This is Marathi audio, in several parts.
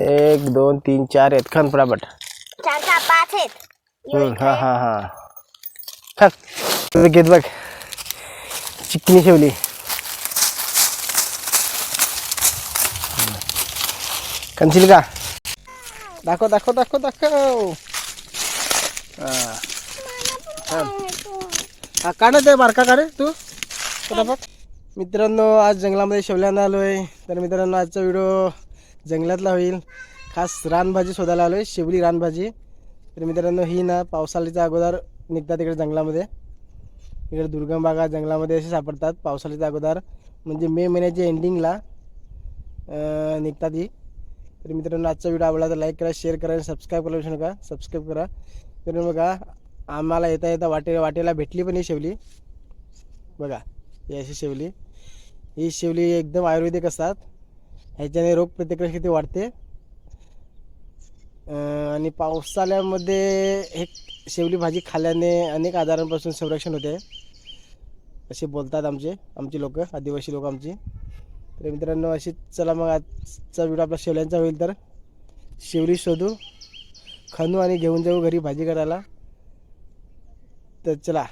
एक दोन तीन चार आहेत. खान पटापट चार का पाच आहेत. हा हा हा. खान. तुझं घेत बघ. चिकनी शेवली. कंचील का? दाखव दाखव दाखव दाखव. हा. छान. हा काढ ते बारका काढ तू. पटापट मित्रांनो आज जंगलामध्ये शेवल्यांना आलो आहे तर मित्रांनो आजचा व्हिडिओ जंगलातला होईल. खास रानभाजी शोधायला आलो आहे शिवली रानभाजी. तर मित्रांनो ही ना पावसाळ्याच्या अगोदर निघतात इकडे जंगलामध्ये. इकडे दुर्गम भागात जंगलामध्ये असे सापडतात पावसाळ्याच्या अगोदर. म्हणजे मे महिन्याच्या एंडिंगला निघतात ही. तर मित्रांनो आजचा व्हिडिओ आवडला तर लाईक करा शेअर करा आणि सबस्क्राईब करा विसरू नका. सबस्क्राईब करा. तर बघा आम्हाला येता येता वाटे वाटेला भेटली पण ही शेवली. बघा ही अशी शेवली. ही शेवली एकदम आयुर्वेदिक असतात. ह्याच्याने रोगप्रतिकारशक्ती वाढते. आणि पावसाळ्यामध्ये हे शेवली भाजी खाल्ल्याने अनेक आजारांपासून संरक्षण होते. असे बोलतात आमचे आमची लोक आदिवासी लोक आमची. तर मित्रांनो अशी चला मग आजचा व्हिडिओ आपला शेवल्यांचा होईल तर. शेवली शोधू खणू आणि घेऊन जाऊ घरी भाजी करायला. तर चला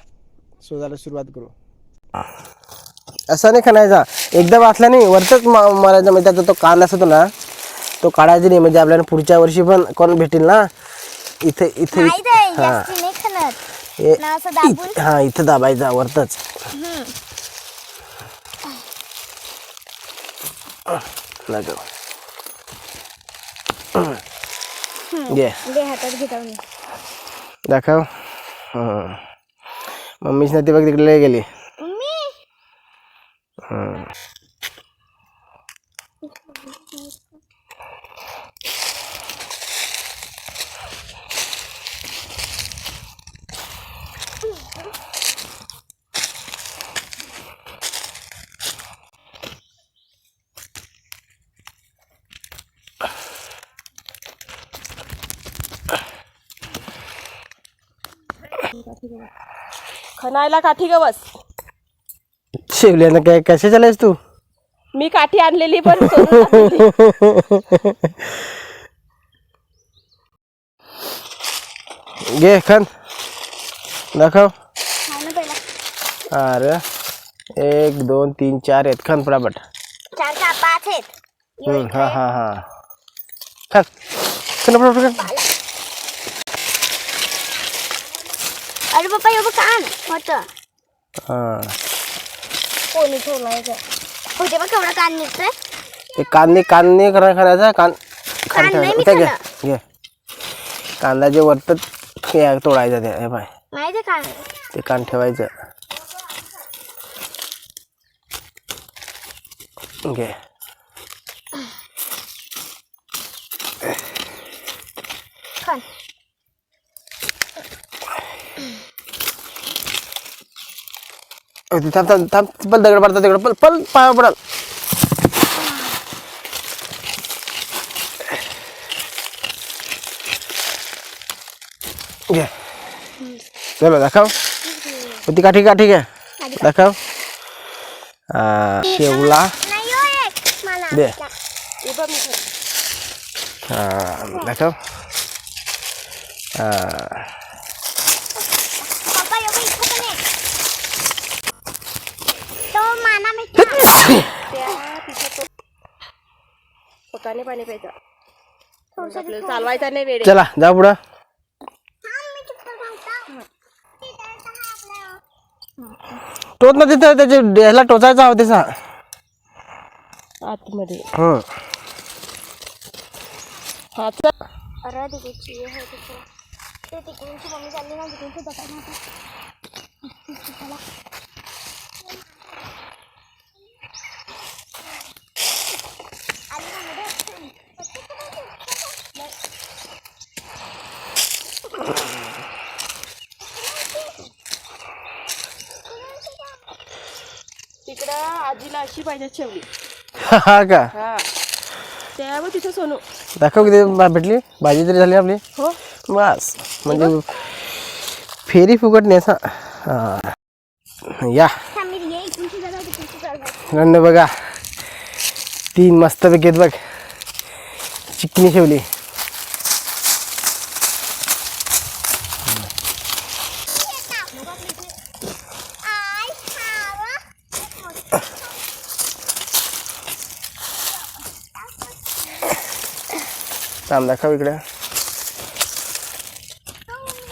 शोधायला सुरुवात करू. असा नाही खाणायचा. एकदा वाचला नाही वरतच मा- मारायचा म्हणजे त्याचा तो कान असतो ना तो काढायचा नाही म्हणजे आपल्याला पुढच्या वर्षी पण कोण भेटेल ना? इथे इथे हा. हे- इथे- हा दाबायचा वरतच. घे दाखव. मम्मीच नाही ती बघ तिकडे गेली. खणायला काठी गवस शिवल्यानं काय कसे चालायस तू? मी काठी आणलेली पण. घे खन दाखव. पहिला. अरे एक दोन तीन चार आहेत. खन पटापट चार का पाच आहेत. हम्म, हा हा हा. खन खन पटापट खन पप्पा एवढं कान होतं हा. कोणी ठेवलायचं होते बघ केवढं कान निघतंय. ते कांदे कांदे करा खाण्याचा कान कान खान नाही मी ठेव- घे. घे. कांदा जे वरतात हे तोडायचं ते हे पाय. माहिती आहे कान. ते कान ठेवायचं. घे. खान अ, ते थांब थांब थांब पल दगड पडतात तिकडं पल पल पाया पडाल घे चलो दाखव होती काठी काठी घे दाखव आ, शेवला नाही हो एक मला दे उभं मी ठेवलं. हा, दाखव हा. पप्पा एवढं इथं पण आहे तो पाणी प्यायचं आपल्याला चालवायचा नाही वेळ चला जा पुढं टोच ना तिथं त्याच्या ह्याला टोचायचा हवा त्याचा आतमध्ये हं. हा चल. अरे तिकडची हे आहे तिकडे. ते तिकडूनची मम्मी चालली ना तिकडूनची बघायला आता. तिकडं अशी पाहिजे हा का? हा. त्यावर तिथे सोनू. दाखव किती भेटली? भाजी तरी झाली आपली? हो. बस. म्हणजे फेरी फुकट नाही असा हा. या. थांब, मी ये इकडूनची जागा तिकडची जागा. रंड बघा. तीन मस्त पैकी आहेत बघ. चिकनी शेवली. थांब दाखव इकडे.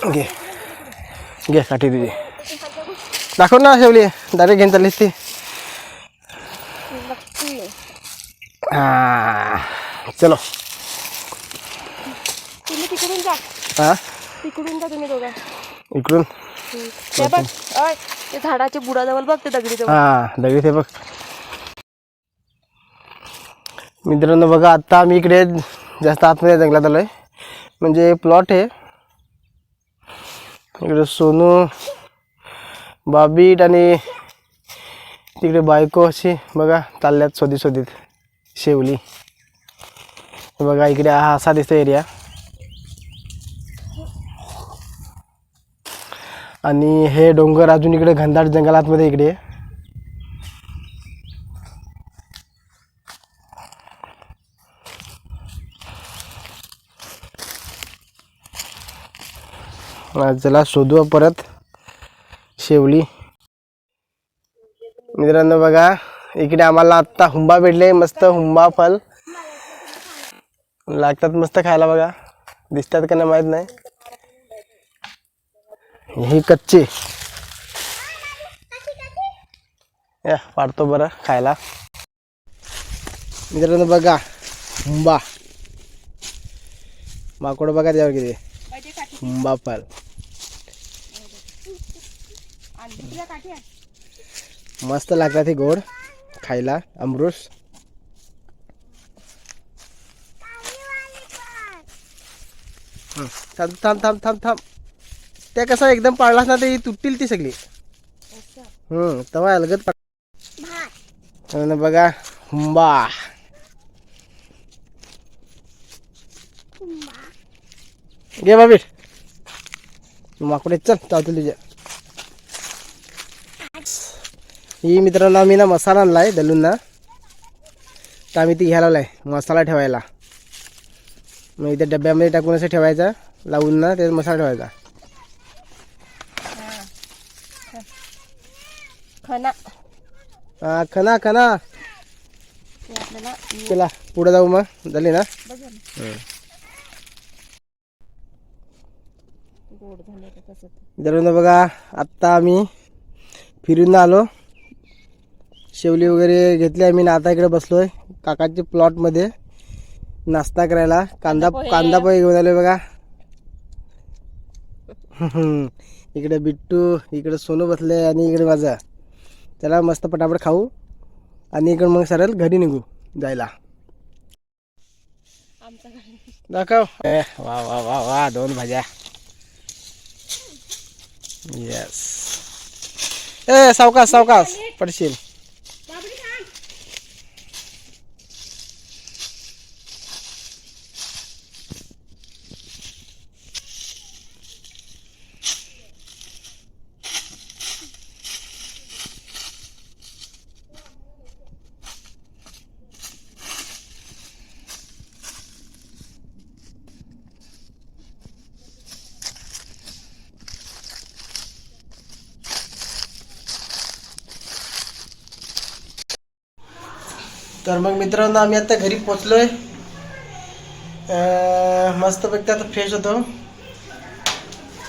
घे. घे काठी तुझी. दाखव ना शेवली. डायरेक्ट घेऊन चाललीस ती. हा चलो. तुम्ही तिकडून जा. हा? तिकडून जा तुम्ही दोघं. इकडून? ते बघ अय, ते बुडाजवळ बघ ते दगडी हा दगडी ते बघ. मित्रांनो बघा आत्ता आम्ही इकडे जास्त आतमध्ये जंगलात आलोय. म्हणजे प्लॉट आहे इकडे सोनू बाबीट आणि तिकडे बायको अशी बघा चालल्यात शोधित शोधित शेवली बघा इकडे हा असा दिसतो एरिया आणि हे डोंगर अजून इकडे घनदाट जंगलातमध्ये इकडे. चला शोधू परत. शेवली. मित्रांनो बघा इकडे आम्हाला आत्ता हुंबा भेटले मस्त हुंबा फल. लागतात मस्त खायला बघा. दिसतात का नाही माहीत नाही. हे कच्चे. या पाडतो बरं खायला. मित्रांनो बघा हुंबा. माकोड बघा त्यावर किती. हुंबा फल. मस्त लागतात हे गोड खायला. अमृत हं, थांब थांब थांब थांब थांब. त्या कसं एकदम पाळलास ना ते तुटतील ती सगळी. हम्म तेव्हा अलगत आणि बघा हुंबा. घे बाबीट माकडे चल चालतो तुझ्या. ही मित्रांनो आम्ही ना मसाला आणलाय दलून. ना तर आम्ही ती घ्यायला आलाय मसाला ठेवायला. मग इथे डब्यामध्ये टाकून असं ठेवायचा लावून ना त्यात मसाला ठेवायचा. खना. हा खना खना. चला पुढे जाऊ मग. झाली ना. मित्रांनो बघा आत्ता आम्ही फिरून आलो. शेवली वगैरे घेतली. आम्ही आता इकडे बसलोय. काकाच्या प्लॉटमध्ये नाश्ता करायला. कांदा. कांदा पोहे. घेऊन आलोय बघा. इकडे बिट्टू इकडे सोनू बसले आणि इकडे माझा. त्याला मस्त पटापट खाऊ. आणि इकडे मग सरळ घरी निघू जायला. दाखव. ए, वा वा वा वा दोन भाज्या. येस ए सावकाश सावकाश. पडशील. तर मग मित्रांनो आम्ही आता घरी पोचलोय आहे मस्तपैकी आता फ्रेश होतो.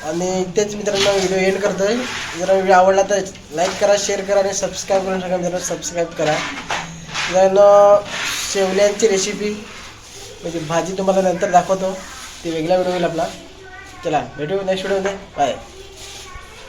आणि इथेच मित्रांनो व्हिडिओ एंड करतोय. जर व्हिडिओ आवडला तर लाईक करा शेअर करा आणि सबस्क्राईब करून शकाल मित्रांनो सबस्क्राईब करा. मित्रांनो शेवल्यांची रेसिपी म्हणजे भाजी तुम्हाला नंतर दाखवतो. ते वेगळा व्हिडिओ होईल आपला. चला भेटू नेक्स्ट व्हिडिओमध्ये बाय